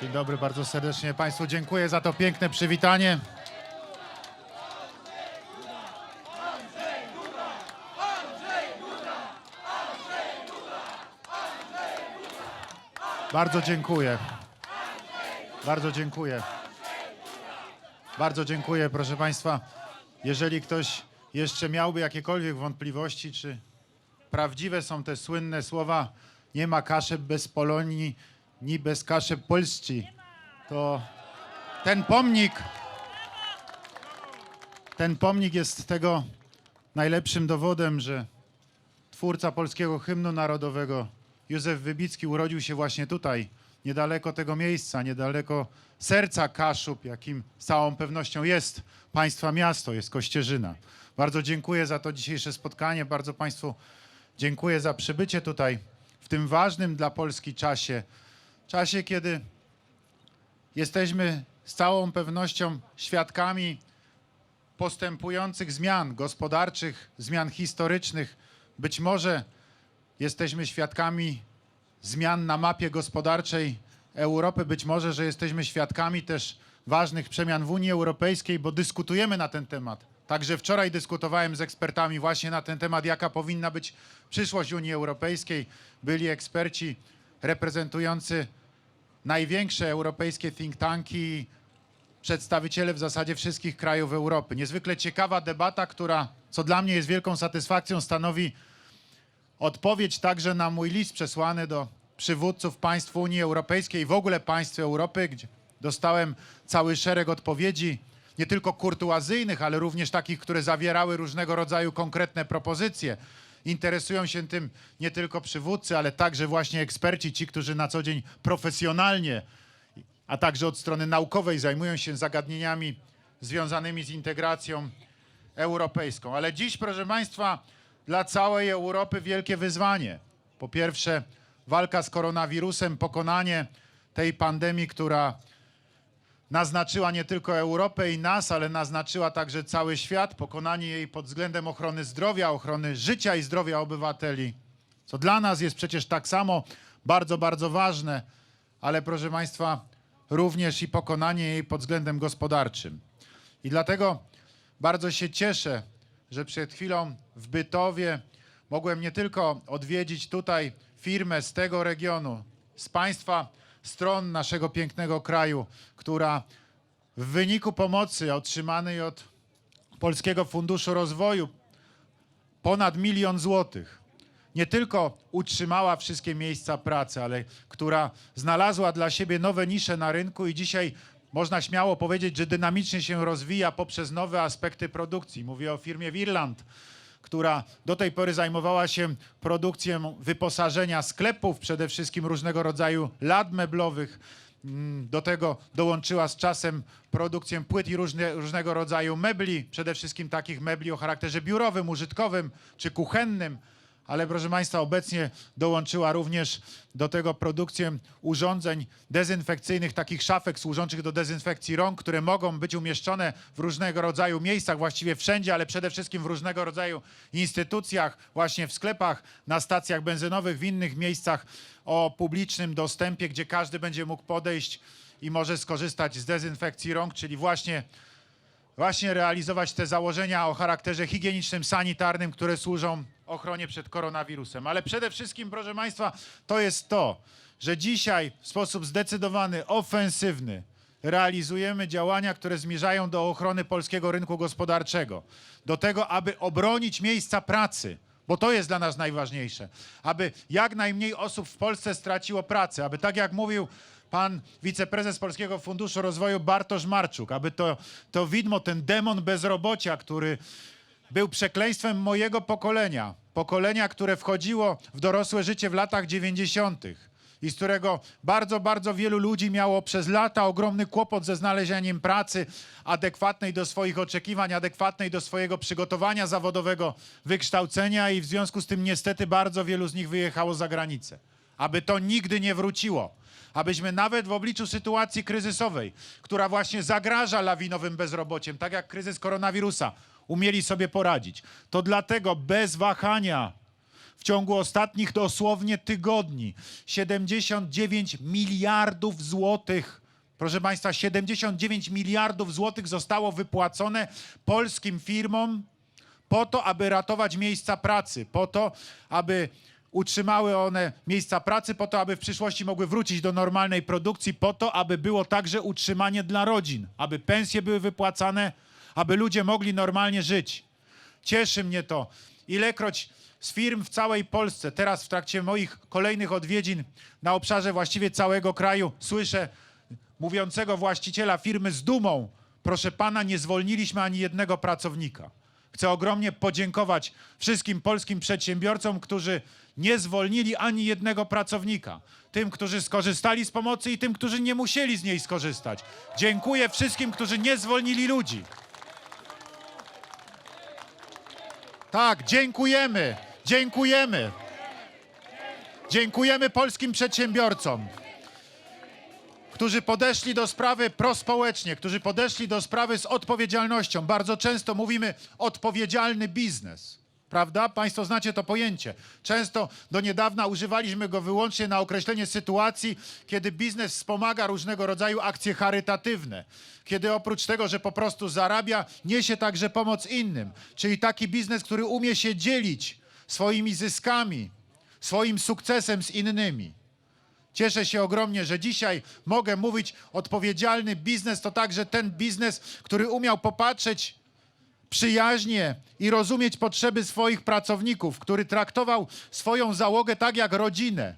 Dzień dobry, bardzo serdecznie Państwu dziękuję za to piękne przywitanie. Bardzo dziękuję. Bardzo dziękuję. Bardzo dziękuję, proszę Państwa. Jeżeli ktoś jeszcze miałby jakiekolwiek wątpliwości, czy prawdziwe są te słynne słowa nie ma kaszy bez Polonii, ni bez kaszy Polski, to ten pomnik, ten pomnik jest tego najlepszym dowodem, że twórca polskiego hymnu narodowego Józef Wybicki urodził się właśnie tutaj, niedaleko tego miejsca, niedaleko serca Kaszub, jakim z całą pewnością jest państwa miasto, jest Kościerzyna. Bardzo dziękuję za to dzisiejsze spotkanie, bardzo Państwu dziękuję za przybycie tutaj w tym ważnym dla Polski czasie, czasie, kiedy jesteśmy z całą pewnością świadkami postępujących zmian gospodarczych, zmian historycznych. Być może jesteśmy świadkami zmian na mapie gospodarczej Europy, być może, że jesteśmy świadkami też ważnych przemian w Unii Europejskiej, bo dyskutujemy na ten temat. Także wczoraj dyskutowałem z ekspertami właśnie na ten temat, jaka powinna być przyszłość Unii Europejskiej. Byli eksperci reprezentujący największe europejskie think tanki, przedstawiciele w zasadzie wszystkich krajów Europy. Niezwykle ciekawa debata, która, co dla mnie jest wielką satysfakcją, stanowi odpowiedź także na mój list przesłany do przywódców państw Unii Europejskiej i w ogóle państw Europy, gdzie dostałem cały szereg odpowiedzi, nie tylko kurtuazyjnych, ale również takich, które zawierały różnego rodzaju konkretne propozycje. Interesują się tym nie tylko przywódcy, ale także właśnie eksperci, ci, którzy na co dzień profesjonalnie a także od strony naukowej zajmują się zagadnieniami związanymi z integracją europejską. Ale dziś, proszę Państwa, dla całej Europy wielkie wyzwanie. Po pierwsze, walka z koronawirusem, pokonanie tej pandemii, która naznaczyła nie tylko Europę i nas, ale naznaczyła także cały świat, pokonanie jej pod względem ochrony zdrowia, ochrony życia i zdrowia obywateli, co dla nas jest przecież tak samo bardzo, bardzo ważne, ale proszę Państwa, również i pokonanie jej pod względem gospodarczym. I dlatego bardzo się cieszę, że przed chwilą w Bytowie mogłem nie tylko odwiedzić tutaj firmę z tego regionu, z państwa stron naszego pięknego kraju, która w wyniku pomocy otrzymanej od Polskiego Funduszu Rozwoju ponad milion złotych nie tylko utrzymała wszystkie miejsca pracy, ale która znalazła dla siebie nowe nisze na rynku i dzisiaj można śmiało powiedzieć, że dynamicznie się rozwija poprzez nowe aspekty produkcji. Mówię o firmie Wirland, która do tej pory zajmowała się produkcją wyposażenia sklepów, przede wszystkim różnego rodzaju lat meblowych. Mm, Do tego dołączyła z czasem produkcję płyt i różne, różnego rodzaju mebli, przede wszystkim takich mebli o charakterze biurowym, użytkowym czy kuchennym. Ale proszę Państwa, obecnie dołączyła również do tego produkcję urządzeń dezynfekcyjnych, takich szafek służących do dezynfekcji rąk, które mogą być umieszczone w różnego rodzaju miejscach, właściwie wszędzie, ale przede wszystkim w różnego rodzaju instytucjach, właśnie w sklepach, na stacjach benzynowych, w innych miejscach o publicznym dostępie, gdzie każdy będzie mógł podejść i może skorzystać z dezynfekcji rąk, czyli właśnie właśnie realizować te założenia o charakterze higienicznym, sanitarnym, które służą ochronie przed koronawirusem. Ale przede wszystkim, proszę Państwa, to jest to, że dzisiaj w sposób zdecydowany, ofensywny realizujemy działania, które zmierzają do ochrony polskiego rynku gospodarczego, do tego, aby obronić miejsca pracy. Bo to jest dla nas najważniejsze, aby jak najmniej osób w Polsce straciło pracę, aby tak jak mówił pan wiceprezes Polskiego Funduszu Rozwoju Bartosz Marczuk, aby to, to widmo, ten demon bezrobocia, który był przekleństwem mojego pokolenia, pokolenia, które wchodziło w dorosłe życie w latach 90. i z którego bardzo, bardzo wielu ludzi miało przez lata ogromny kłopot ze znalezieniem pracy adekwatnej do swoich oczekiwań, adekwatnej do swojego przygotowania zawodowego, wykształcenia i w związku z tym niestety bardzo wielu z nich wyjechało za granicę. Aby to nigdy nie wróciło abyśmy nawet w obliczu sytuacji kryzysowej, która właśnie zagraża lawinowym bezrobociem, tak jak kryzys koronawirusa, umieli sobie poradzić. To dlatego bez wahania w ciągu ostatnich dosłownie tygodni. 79 miliardów złotych. Proszę Państwa, 79 miliardów złotych zostało wypłacone polskim firmom po to, aby ratować miejsca pracy, po to, aby utrzymały one miejsca pracy, po to, aby w przyszłości mogły wrócić do normalnej produkcji, po to, aby było także utrzymanie dla rodzin, aby pensje były wypłacane, aby ludzie mogli normalnie żyć. Cieszy mnie to. Ilekroć z firm w całej Polsce, teraz w trakcie moich kolejnych odwiedzin na obszarze właściwie całego kraju, słyszę mówiącego właściciela firmy z dumą: Proszę pana, nie zwolniliśmy ani jednego pracownika. Chcę ogromnie podziękować wszystkim polskim przedsiębiorcom, którzy nie zwolnili ani jednego pracownika. Tym, którzy skorzystali z pomocy i tym, którzy nie musieli z niej skorzystać. Dziękuję wszystkim, którzy nie zwolnili ludzi. Tak, dziękujemy, dziękujemy. Dziękujemy polskim przedsiębiorcom, którzy podeszli do sprawy prospołecznie, którzy podeszli do sprawy z odpowiedzialnością. Bardzo często mówimy odpowiedzialny biznes. Prawda? Państwo znacie to pojęcie. Często do niedawna używaliśmy go wyłącznie na określenie sytuacji, kiedy biznes wspomaga różnego rodzaju akcje charytatywne. Kiedy oprócz tego, że po prostu zarabia, niesie także pomoc innym. Czyli taki biznes, który umie się dzielić swoimi zyskami, swoim sukcesem z innymi. Cieszę się ogromnie, że dzisiaj mogę mówić odpowiedzialny biznes to także ten biznes, który umiał popatrzeć przyjaźnie i rozumieć potrzeby swoich pracowników, który traktował swoją załogę tak jak rodzinę,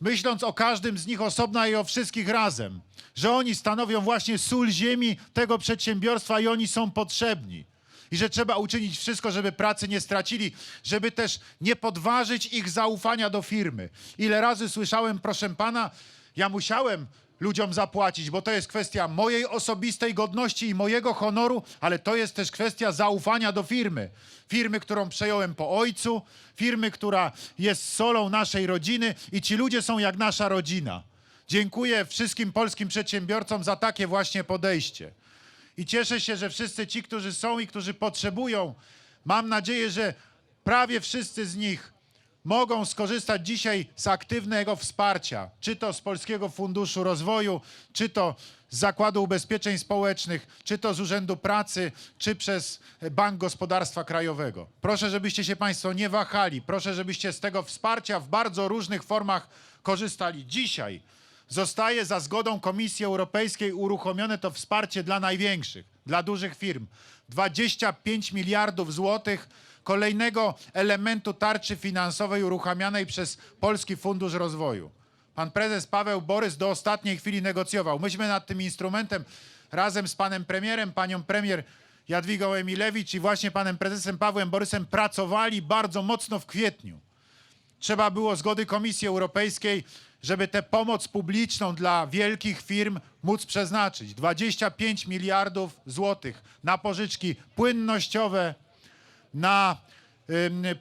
myśląc o każdym z nich osobno i o wszystkich razem, że oni stanowią właśnie sól ziemi tego przedsiębiorstwa i oni są potrzebni. I że trzeba uczynić wszystko, żeby pracy nie stracili, żeby też nie podważyć ich zaufania do firmy. Ile razy słyszałem, proszę pana, ja musiałem ludziom zapłacić, bo to jest kwestia mojej osobistej godności i mojego honoru, ale to jest też kwestia zaufania do firmy. Firmy, którą przejąłem po ojcu, firmy, która jest solą naszej rodziny i ci ludzie są jak nasza rodzina. Dziękuję wszystkim polskim przedsiębiorcom za takie właśnie podejście. I cieszę się, że wszyscy ci, którzy są i którzy potrzebują, mam nadzieję, że prawie wszyscy z nich mogą skorzystać dzisiaj z aktywnego wsparcia, czy to z Polskiego Funduszu Rozwoju, czy to z Zakładu Ubezpieczeń Społecznych, czy to z Urzędu Pracy, czy przez Bank Gospodarstwa Krajowego. Proszę, żebyście się Państwo nie wahali. Proszę, żebyście z tego wsparcia w bardzo różnych formach korzystali. Dzisiaj zostaje za zgodą Komisji Europejskiej uruchomione to wsparcie dla największych, dla dużych firm. 25 miliardów złotych kolejnego elementu tarczy finansowej uruchamianej przez Polski Fundusz Rozwoju. Pan prezes Paweł Borys do ostatniej chwili negocjował. Myśmy nad tym instrumentem razem z panem premierem, panią premier Jadwigą Emilewicz i właśnie panem prezesem Pawłem Borysem pracowali bardzo mocno w kwietniu trzeba było zgody Komisji Europejskiej, żeby tę pomoc publiczną dla wielkich firm móc przeznaczyć. 25 miliardów złotych na pożyczki płynnościowe, na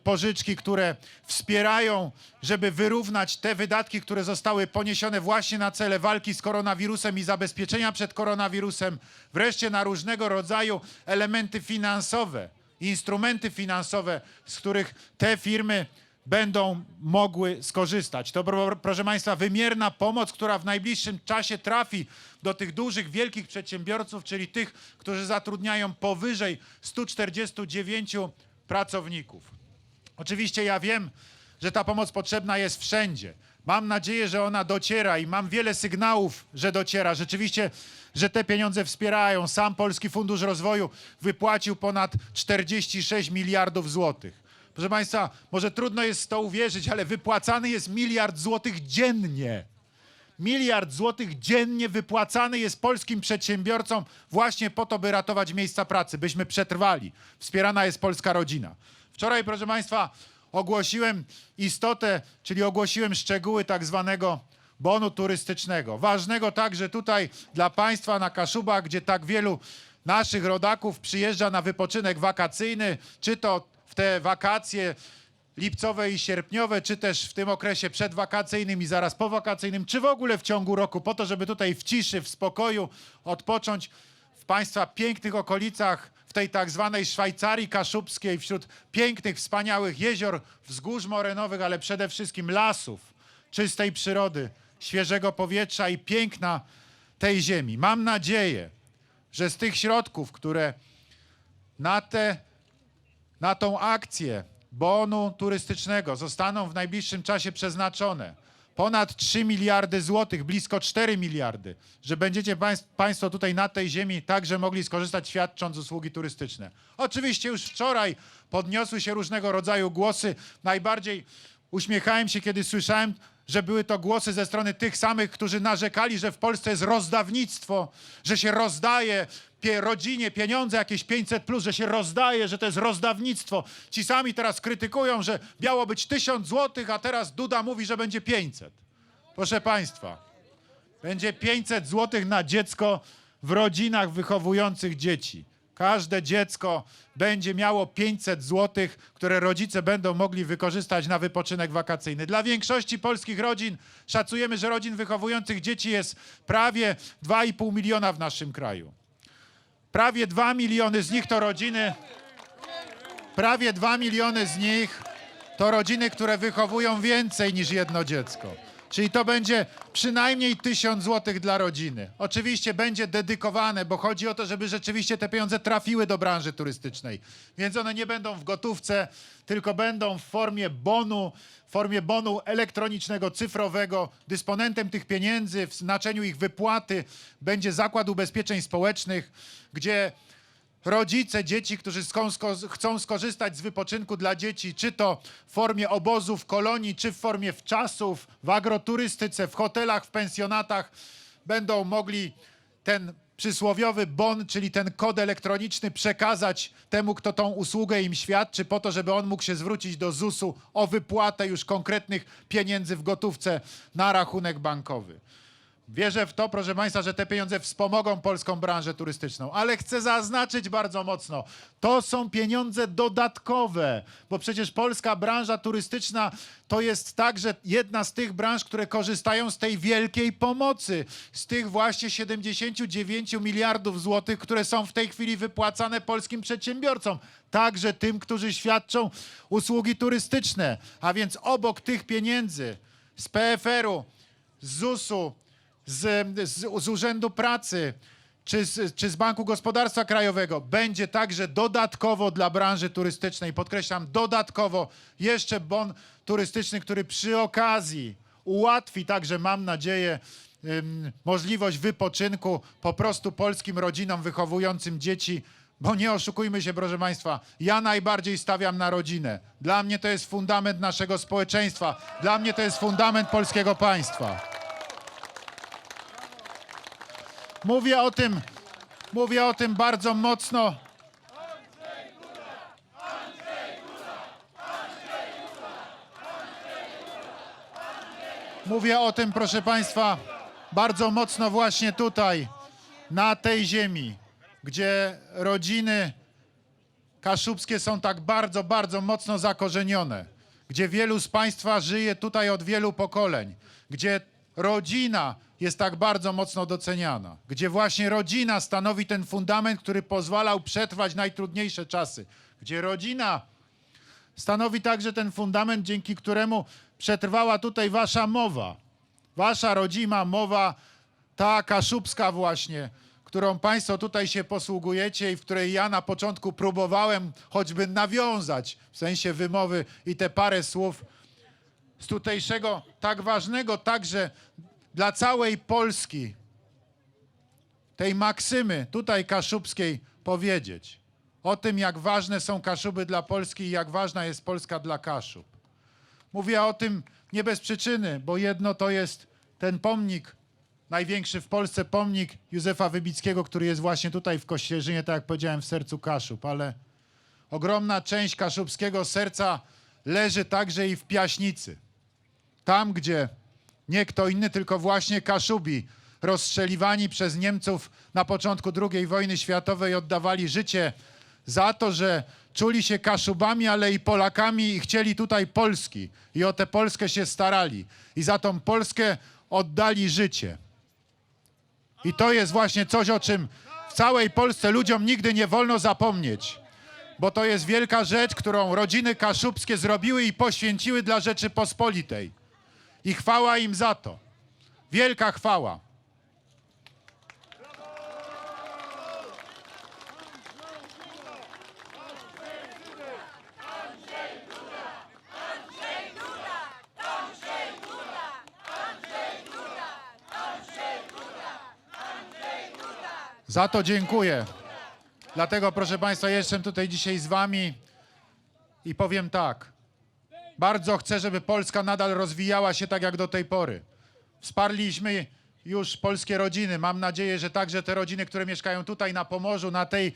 pożyczki, które wspierają, żeby wyrównać te wydatki, które zostały poniesione właśnie na cele walki z koronawirusem i zabezpieczenia przed koronawirusem, wreszcie na różnego rodzaju elementy finansowe, instrumenty finansowe, z których te firmy będą mogły skorzystać. To, pro- proszę Państwa, wymierna pomoc, która w najbliższym czasie trafi do tych dużych, wielkich przedsiębiorców, czyli tych, którzy zatrudniają powyżej 149 pracowników. Oczywiście ja wiem, że ta pomoc potrzebna jest wszędzie. Mam nadzieję, że ona dociera i mam wiele sygnałów, że dociera. Rzeczywiście, że te pieniądze wspierają. Sam Polski Fundusz Rozwoju wypłacił ponad 46 miliardów złotych. Proszę Państwa, może trudno jest w to uwierzyć, ale wypłacany jest miliard złotych dziennie. Miliard złotych dziennie wypłacany jest polskim przedsiębiorcom właśnie po to, by ratować miejsca pracy, byśmy przetrwali. Wspierana jest polska rodzina. Wczoraj, proszę Państwa, ogłosiłem istotę, czyli ogłosiłem szczegóły tak zwanego bonu turystycznego. Ważnego także tutaj dla Państwa na Kaszubach, gdzie tak wielu naszych rodaków przyjeżdża na wypoczynek wakacyjny, czy to te wakacje lipcowe i sierpniowe, czy też w tym okresie przedwakacyjnym i zaraz powakacyjnym, czy w ogóle w ciągu roku, po to, żeby tutaj w ciszy, w spokoju odpocząć w Państwa pięknych okolicach, w tej tak zwanej Szwajcarii kaszubskiej, wśród pięknych, wspaniałych jezior, wzgórz morenowych, ale przede wszystkim lasów, czystej przyrody, świeżego powietrza i piękna tej ziemi. Mam nadzieję, że z tych środków, które na, te, na tą akcję bonu turystycznego zostaną w najbliższym czasie przeznaczone ponad 3 miliardy złotych, blisko 4 miliardy, że będziecie państw, Państwo tutaj na tej ziemi także mogli skorzystać świadcząc usługi turystyczne. Oczywiście już wczoraj podniosły się różnego rodzaju głosy. Najbardziej uśmiechałem się, kiedy słyszałem, że były to głosy ze strony tych samych, którzy narzekali, że w Polsce jest rozdawnictwo, że się rozdaje rodzinie pieniądze jakieś 500 plus, że się rozdaje, że to jest rozdawnictwo. Ci sami teraz krytykują, że miało być 1000 złotych, a teraz Duda mówi, że będzie 500. Proszę Państwa, będzie 500 złotych na dziecko w rodzinach wychowujących dzieci. Każde dziecko będzie miało 500 złotych, które rodzice będą mogli wykorzystać na wypoczynek wakacyjny. Dla większości polskich rodzin szacujemy, że rodzin wychowujących dzieci jest prawie 2,5 miliona w naszym kraju. Prawie 2 miliony z nich to rodziny, prawie 2 miliony z nich to rodziny, które wychowują więcej niż jedno dziecko. Czyli to będzie przynajmniej 1000 złotych dla rodziny. Oczywiście będzie dedykowane, bo chodzi o to, żeby rzeczywiście te pieniądze trafiły do branży turystycznej. Więc one nie będą w gotówce, tylko będą w formie bonu, w formie bonu elektronicznego, cyfrowego. Dysponentem tych pieniędzy w znaczeniu ich wypłaty będzie Zakład Ubezpieczeń Społecznych, gdzie rodzice dzieci, którzy chcą skorzystać z wypoczynku dla dzieci, czy to w formie obozów, kolonii, czy w formie wczasów, w agroturystyce, w hotelach, w pensjonatach, będą mogli ten przysłowiowy bon, czyli ten kod elektroniczny przekazać temu, kto tą usługę im świadczy, po to, żeby on mógł się zwrócić do ZUS-u o wypłatę już konkretnych pieniędzy w gotówce na rachunek bankowy. Wierzę w to, proszę Państwa, że te pieniądze wspomogą polską branżę turystyczną, ale chcę zaznaczyć bardzo mocno, to są pieniądze dodatkowe, bo przecież polska branża turystyczna to jest także jedna z tych branż, które korzystają z tej wielkiej pomocy, z tych właśnie 79 miliardów złotych, które są w tej chwili wypłacane polskim przedsiębiorcom, także tym, którzy świadczą usługi turystyczne. A więc obok tych pieniędzy z PFR-u, z ZUS-u, z, z, z Urzędu Pracy czy z, czy z Banku Gospodarstwa Krajowego będzie także dodatkowo dla branży turystycznej, podkreślam, dodatkowo jeszcze bon turystyczny, który przy okazji ułatwi także, mam nadzieję, ym, możliwość wypoczynku po prostu polskim rodzinom wychowującym dzieci, bo nie oszukujmy się, proszę Państwa, ja najbardziej stawiam na rodzinę. Dla mnie to jest fundament naszego społeczeństwa, dla mnie to jest fundament polskiego państwa. Mówię o tym, mówię o tym bardzo mocno. Mówię o tym, proszę Państwa, bardzo mocno właśnie tutaj, na tej ziemi, gdzie rodziny kaszubskie są tak bardzo, bardzo mocno zakorzenione, gdzie wielu z Państwa żyje tutaj od wielu pokoleń, gdzie rodzina jest tak bardzo mocno doceniana, gdzie właśnie rodzina stanowi ten fundament, który pozwalał przetrwać najtrudniejsze czasy, gdzie rodzina stanowi także ten fundament, dzięki któremu przetrwała tutaj wasza mowa, wasza rodzima mowa, ta kaszubska właśnie, którą Państwo tutaj się posługujecie i w której ja na początku próbowałem choćby nawiązać w sensie wymowy i te parę słów z tutejszego tak ważnego także dla całej Polski, tej maksymy tutaj kaszubskiej powiedzieć. O tym, jak ważne są Kaszuby dla Polski i jak ważna jest Polska dla Kaszub. Mówię o tym nie bez przyczyny, bo jedno to jest ten pomnik, największy w Polsce pomnik Józefa Wybickiego, który jest właśnie tutaj w Kościerzynie, tak jak powiedziałem, w sercu Kaszub, ale ogromna część kaszubskiego serca leży także i w Piaśnicy. Tam, gdzie nie kto inny, tylko właśnie Kaszubi, rozstrzeliwani przez Niemców na początku II wojny światowej, oddawali życie za to, że czuli się Kaszubami, ale i Polakami i chcieli tutaj Polski. I o tę Polskę się starali. I za tą Polskę oddali życie. I to jest właśnie coś, o czym w całej Polsce ludziom nigdy nie wolno zapomnieć, bo to jest wielka rzecz, którą rodziny kaszubskie zrobiły i poświęciły dla Rzeczypospolitej. I chwała im za to. Wielka chwała. Za to dziękuję. Dlatego, proszę Państwa, jestem tutaj dzisiaj z Wami i powiem tak. Bardzo chcę, żeby Polska nadal rozwijała się tak jak do tej pory. Wsparliśmy już polskie rodziny. Mam nadzieję, że także te rodziny, które mieszkają tutaj na Pomorzu, na tej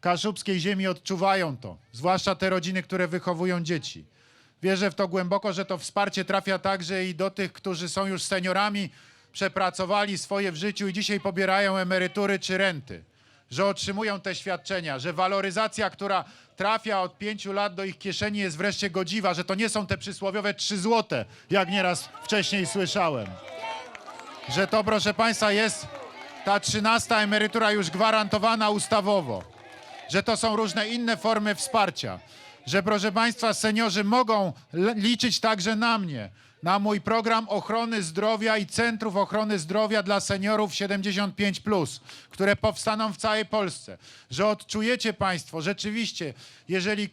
kaszubskiej ziemi odczuwają to. Zwłaszcza te rodziny, które wychowują dzieci. Wierzę w to głęboko, że to wsparcie trafia także i do tych, którzy są już seniorami, przepracowali swoje w życiu i dzisiaj pobierają emerytury czy renty. Że otrzymują te świadczenia, że waloryzacja, która trafia od pięciu lat do ich kieszeni jest wreszcie godziwa, że to nie są te przysłowiowe trzy złote, jak nieraz wcześniej słyszałem. Że to, proszę Państwa, jest ta trzynasta emerytura już gwarantowana ustawowo. Że to są różne inne formy wsparcia, że proszę Państwa, seniorzy mogą liczyć także na mnie, na mój program ochrony zdrowia i centrów ochrony zdrowia dla seniorów 75, które powstaną w całej Polsce. Że odczujecie Państwo rzeczywiście, jeżeli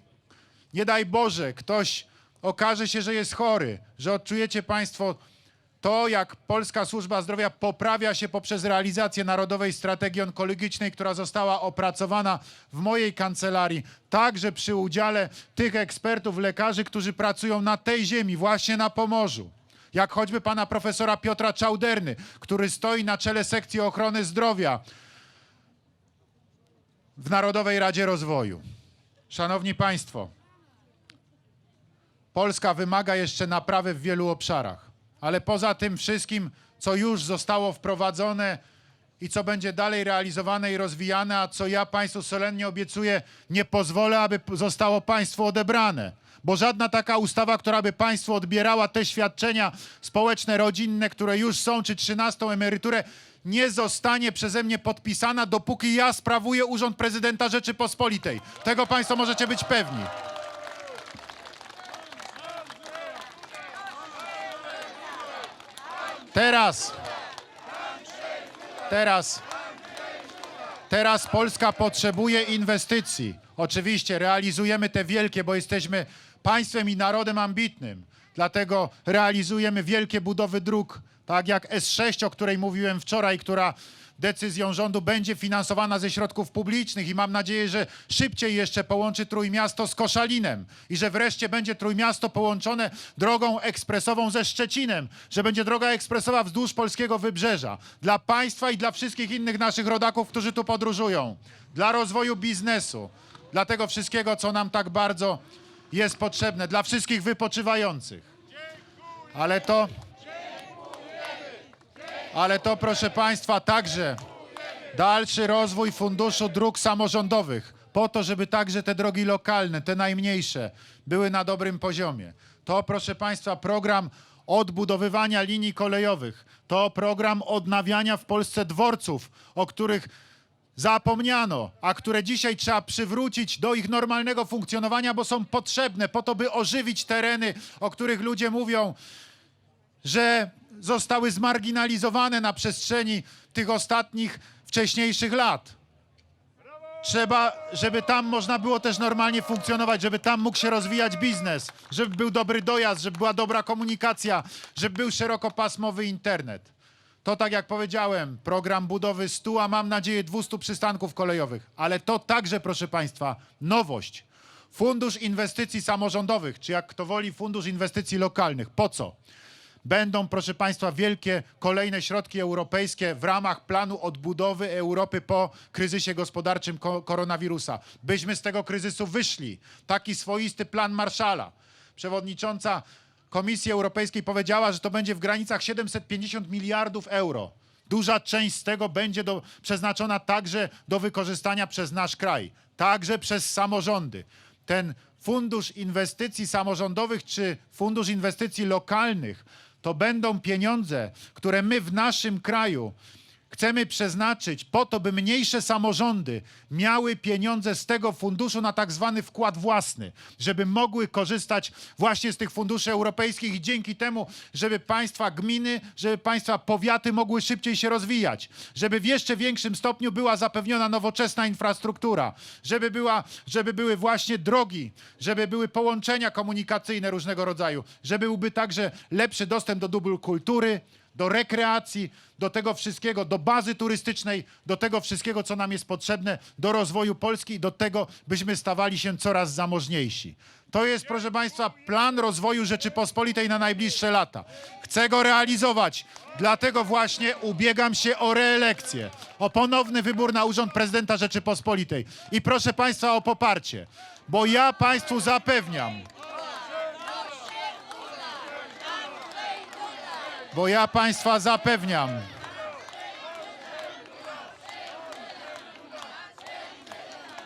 nie daj Boże, ktoś okaże się, że jest chory, że odczujecie Państwo to, jak Polska Służba Zdrowia poprawia się poprzez realizację Narodowej Strategii Onkologicznej, która została opracowana w mojej kancelarii, także przy udziale tych ekspertów, lekarzy, którzy pracują na tej ziemi, właśnie na Pomorzu. Jak choćby pana profesora Piotra Czauderny, który stoi na czele sekcji ochrony zdrowia w Narodowej Radzie Rozwoju. Szanowni Państwo, Polska wymaga jeszcze naprawy w wielu obszarach, ale poza tym wszystkim, co już zostało wprowadzone i co będzie dalej realizowane i rozwijane, a co ja Państwu solennie obiecuję, nie pozwolę, aby zostało Państwu odebrane. Bo żadna taka ustawa, która by Państwu odbierała te świadczenia społeczne, rodzinne, które już są, czy trzynastą emeryturę, nie zostanie przeze mnie podpisana, dopóki ja sprawuję Urząd Prezydenta Rzeczypospolitej. Tego Państwo możecie być pewni. Teraz. Teraz. Teraz Polska potrzebuje inwestycji. Oczywiście realizujemy te wielkie, bo jesteśmy państwem i narodem ambitnym. Dlatego realizujemy wielkie budowy dróg, tak jak S6, o której mówiłem wczoraj, która decyzją rządu będzie finansowana ze środków publicznych i mam nadzieję, że szybciej jeszcze połączy Trójmiasto z Koszalinem i że wreszcie będzie Trójmiasto połączone drogą ekspresową ze Szczecinem, że będzie droga ekspresowa wzdłuż polskiego wybrzeża. Dla państwa i dla wszystkich innych naszych rodaków, którzy tu podróżują, dla rozwoju biznesu, dla tego wszystkiego, co nam tak bardzo jest potrzebne, dla wszystkich wypoczywających. Ale to ale to, proszę Państwa, także dalszy rozwój Funduszu Dróg Samorządowych, po to, żeby także te drogi lokalne, te najmniejsze, były na dobrym poziomie. To, proszę Państwa, program odbudowywania linii kolejowych. To program odnawiania w Polsce dworców, o których zapomniano, a które dzisiaj trzeba przywrócić do ich normalnego funkcjonowania, bo są potrzebne po to, by ożywić tereny, o których ludzie mówią, że zostały zmarginalizowane na przestrzeni tych ostatnich, wcześniejszych lat. Trzeba, żeby tam można było też normalnie funkcjonować, żeby tam mógł się rozwijać biznes, żeby był dobry dojazd, żeby była dobra komunikacja, żeby był szerokopasmowy internet. To tak jak powiedziałem, program budowy 100, a mam nadzieję 200 przystanków kolejowych, ale to także, proszę Państwa, nowość. Fundusz Inwestycji Samorządowych, czy jak kto woli, Fundusz Inwestycji Lokalnych. Po co? Będą, proszę Państwa, wielkie kolejne środki europejskie w ramach planu odbudowy Europy po kryzysie gospodarczym ko- koronawirusa. Byśmy z tego kryzysu wyszli. Taki swoisty plan Marszala. Przewodnicząca Komisji Europejskiej powiedziała, że to będzie w granicach 750 miliardów euro. Duża część z tego będzie do, przeznaczona także do wykorzystania przez nasz kraj, także przez samorządy. Ten Fundusz Inwestycji Samorządowych czy Fundusz Inwestycji Lokalnych to będą pieniądze, które my w naszym kraju chcemy przeznaczyć po to, by mniejsze samorządy miały pieniądze z tego funduszu na tak zwany wkład własny, żeby mogły korzystać właśnie z tych funduszy europejskich i dzięki temu, żeby państwa gminy, żeby państwa powiaty mogły szybciej się rozwijać, żeby w jeszcze większym stopniu była zapewniona nowoczesna infrastruktura, żeby, była, żeby były właśnie drogi, żeby były połączenia komunikacyjne różnego rodzaju, żeby byłby także lepszy dostęp do dóbr kultury, do rekreacji, do tego wszystkiego, do bazy turystycznej, do tego wszystkiego, co nam jest potrzebne do rozwoju Polski i do tego, byśmy stawali się coraz zamożniejsi. To jest, proszę Państwa, plan rozwoju Rzeczypospolitej na najbliższe lata. Chcę go realizować, dlatego właśnie ubiegam się o reelekcję, o ponowny wybór na urząd prezydenta Rzeczypospolitej. I proszę Państwa o poparcie, bo ja Państwu zapewniam, Bo ja Państwa zapewniam,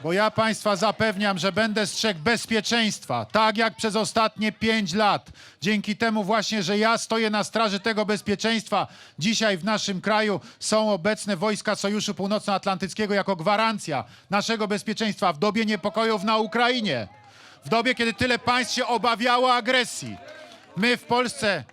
bo ja Państwa zapewniam, że będę strzegł bezpieczeństwa, tak jak przez ostatnie pięć lat. Dzięki temu właśnie, że ja stoję na straży tego bezpieczeństwa, dzisiaj w naszym kraju są obecne wojska Sojuszu Północnoatlantyckiego jako gwarancja naszego bezpieczeństwa w dobie niepokojów na Ukrainie, w dobie, kiedy tyle państw się obawiało agresji. My w Polsce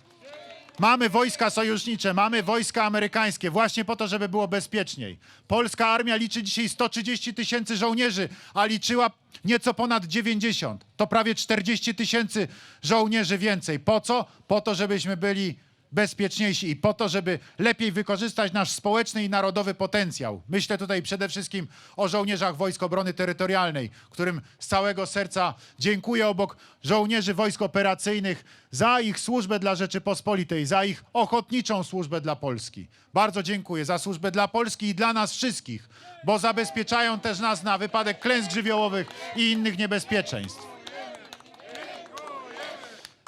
Mamy wojska sojusznicze, mamy wojska amerykańskie, właśnie po to, żeby było bezpieczniej. Polska armia liczy dzisiaj 130 tysięcy żołnierzy, a liczyła nieco ponad 90. To prawie 40 tysięcy żołnierzy więcej. Po co? Po to, żebyśmy byli bezpieczniejsi i po to, żeby lepiej wykorzystać nasz społeczny i narodowy potencjał. Myślę tutaj przede wszystkim o żołnierzach Wojsk Obrony Terytorialnej, którym z całego serca dziękuję obok żołnierzy wojsk operacyjnych za ich służbę dla Rzeczypospolitej, za ich ochotniczą służbę dla Polski. Bardzo dziękuję za służbę dla Polski i dla nas wszystkich, bo zabezpieczają też nas na wypadek klęsk żywiołowych i innych niebezpieczeństw.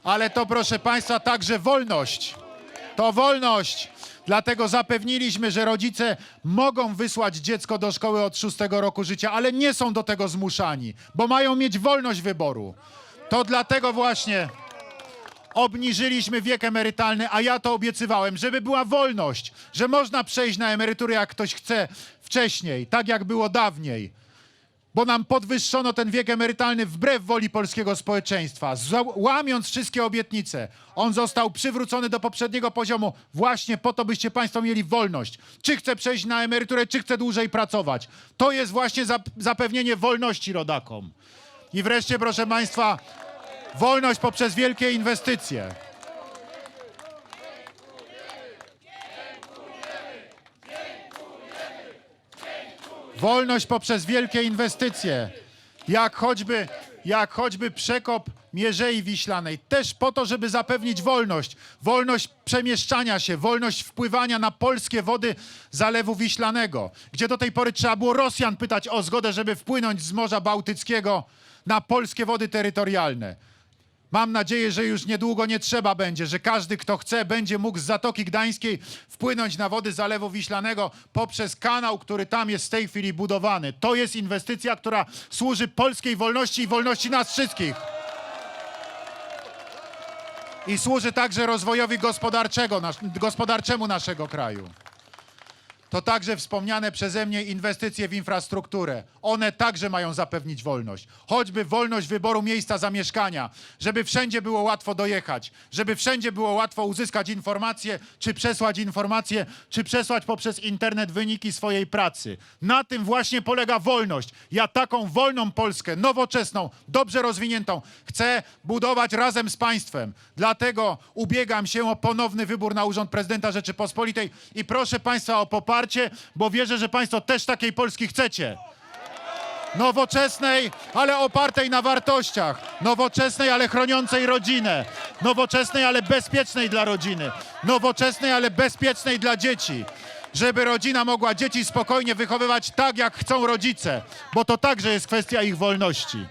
Ale to, proszę Państwa, także wolność. To wolność. Dlatego zapewniliśmy, że rodzice mogą wysłać dziecko do szkoły od szóstego roku życia, ale nie są do tego zmuszani, bo mają mieć wolność wyboru. To dlatego właśnie obniżyliśmy wiek emerytalny, a ja to obiecywałem, żeby była wolność, że można przejść na emeryturę, jak ktoś chce wcześniej, tak jak było dawniej bo nam podwyższono ten wiek emerytalny wbrew woli polskiego społeczeństwa, łamiąc wszystkie obietnice. On został przywrócony do poprzedniego poziomu właśnie po to, byście Państwo mieli wolność. Czy chce przejść na emeryturę, czy chce dłużej pracować. To jest właśnie zap- zapewnienie wolności rodakom. I wreszcie, proszę Państwa, wolność poprzez wielkie inwestycje. Wolność poprzez wielkie inwestycje, jak choćby, jak choćby przekop Mierzei Wiślanej, też po to, żeby zapewnić wolność, wolność przemieszczania się, wolność wpływania na polskie wody Zalewu Wiślanego, gdzie do tej pory trzeba było Rosjan pytać o zgodę, żeby wpłynąć z Morza Bałtyckiego na polskie wody terytorialne. Mam nadzieję, że już niedługo nie trzeba będzie, że każdy, kto chce, będzie mógł z Zatoki Gdańskiej wpłynąć na wody Zalewu Wiślanego poprzez kanał, który tam jest w tej chwili budowany. To jest inwestycja, która służy polskiej wolności i wolności nas wszystkich. I służy także rozwojowi gospodarczego, gospodarczemu naszego kraju. To także wspomniane przeze mnie inwestycje w infrastrukturę. One także mają zapewnić wolność. Choćby wolność wyboru miejsca zamieszkania, żeby wszędzie było łatwo dojechać, żeby wszędzie było łatwo uzyskać informacje, czy przesłać informacje, czy przesłać poprzez internet wyniki swojej pracy. Na tym właśnie polega wolność. Ja taką wolną Polskę, nowoczesną, dobrze rozwiniętą, chcę budować razem z państwem. Dlatego ubiegam się o ponowny wybór na urząd prezydenta Rzeczypospolitej i proszę państwa o poparcie, bo wierzę, że państwo też takiej Polski chcecie. Nowoczesnej, ale opartej na wartościach. Nowoczesnej, ale chroniącej rodzinę. Nowoczesnej, ale bezpiecznej dla rodziny. Nowoczesnej, ale bezpiecznej dla dzieci. Żeby rodzina mogła dzieci spokojnie wychowywać tak, jak chcą rodzice, bo to także jest kwestia ich wolności.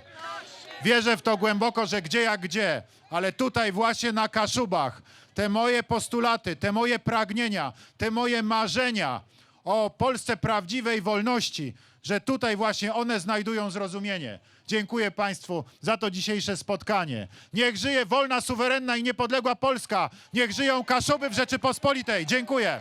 Wierzę w to głęboko, że gdzie jak gdzie, ale tutaj właśnie na Kaszubach te moje postulaty, te moje pragnienia, te moje marzenia o Polsce prawdziwej wolności, że tutaj właśnie one znajdują zrozumienie. Dziękuję Państwu za to dzisiejsze spotkanie. Niech żyje wolna, suwerenna i niepodległa Polska. Niech żyją Kaszuby w Rzeczypospolitej. Dziękuję.